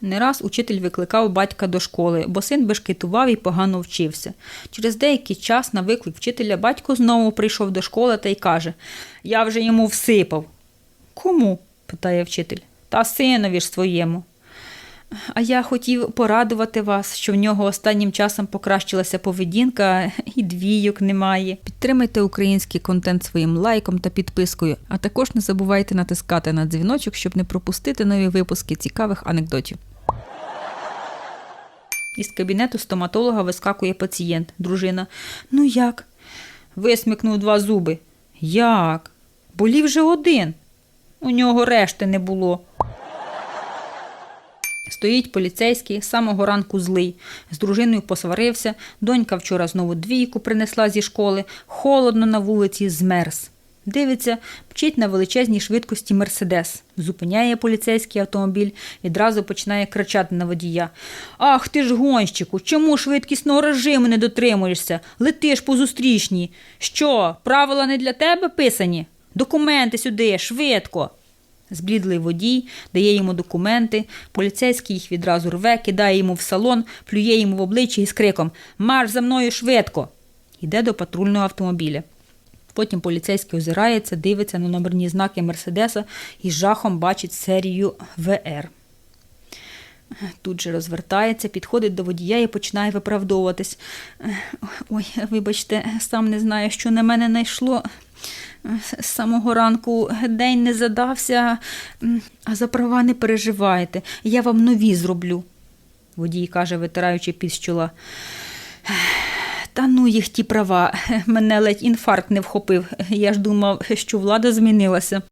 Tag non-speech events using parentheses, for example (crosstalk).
Не раз учитель викликав батька до школи, бо син бешкетував і погано вчився. Через деякий час на виклик вчителя батько знову прийшов до школи та й каже: Я вже йому всипав. Кому? питає вчитель. Та синові ж своєму. А я хотів порадувати вас, що в нього останнім часом покращилася поведінка і двійок немає. Підтримайте український контент своїм лайком та підпискою, а також не забувайте натискати на дзвіночок, щоб не пропустити нові випуски цікавих анекдотів. Із кабінету стоматолога вискакує пацієнт. Дружина. Ну як? Висмикнув два зуби. Як? Болів же один. У нього решти не було. Стоїть поліцейський, з самого ранку злий. З дружиною посварився, донька вчора знову двійку принесла зі школи, холодно на вулиці, змерз. Дивиться, мчить на величезній швидкості мерседес. Зупиняє поліцейський автомобіль, відразу починає кричати на водія. Ах ти ж гонщику, чому швидкісного режиму не дотримуєшся? Летиш по зустрічній. Що, правила не для тебе писані? Документи сюди, швидко. Зблідлий водій дає йому документи, поліцейський їх відразу рве, кидає йому в салон, плює йому в обличчя із криком Марш за мною швидко! Йде до патрульного автомобіля. Потім поліцейський озирається, дивиться на номерні знаки Мерседеса і жахом бачить серію ВР. Тут же розвертається, підходить до водія і починає виправдовуватись. Ой, вибачте, сам не знаю, що на мене найшло. З самого ранку день не задався, а за права не переживайте. Я вам нові зроблю. Водій каже, витираючи під з чола. Та ну їх ті права. (laughs) Мене ледь інфаркт не вхопив. Я ж думав, що влада змінилася.